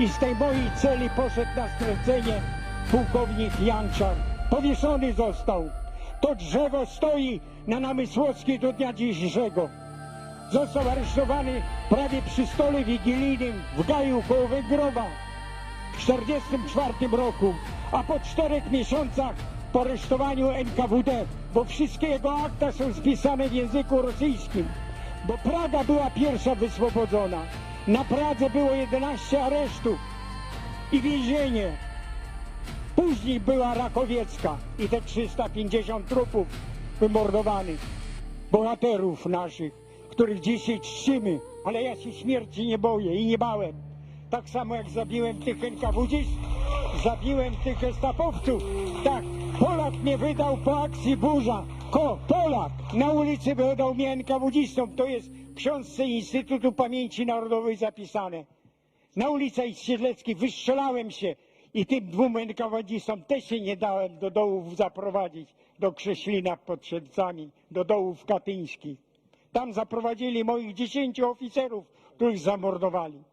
I z tej mojej celi poszedł na stracenie pułkownik Janczar. Powieszony został. To drzewo stoi na Namysłowskiej do dnia dzisiejszego. Został aresztowany prawie przy stole wigilijnym w Gaju koło Węgrowa w 1944 roku, a po czterech miesiącach po aresztowaniu NKWD, bo wszystkie jego akta są spisane w języku rosyjskim, bo Praga była pierwsza wyswobodzona. Na Pradze było 11 aresztów i więzienie. Później była Rakowiecka i te 350 trupów wymordowanych, bohaterów naszych, których dzisiaj czcimy, ale ja się śmierci nie boję i nie bałem. Tak samo jak zabiłem tych NKWDzistów, zabiłem tych gestapowców. Tak, Polak mnie wydał po akcji Burza. Ko, Polak na ulicy wydał mnie NKWDzistom. To jest w książce Instytutu Pamięci Narodowej zapisane. Na ulicy Siedleckiej wystrzelałem się i tym dwóm NKWDzistom też się nie dałem do dołów zaprowadzić, do Krześlina pod Siedlcami, do dołów katyńskich. Tam zaprowadzili moich dziesięciu oficerów, których zamordowali.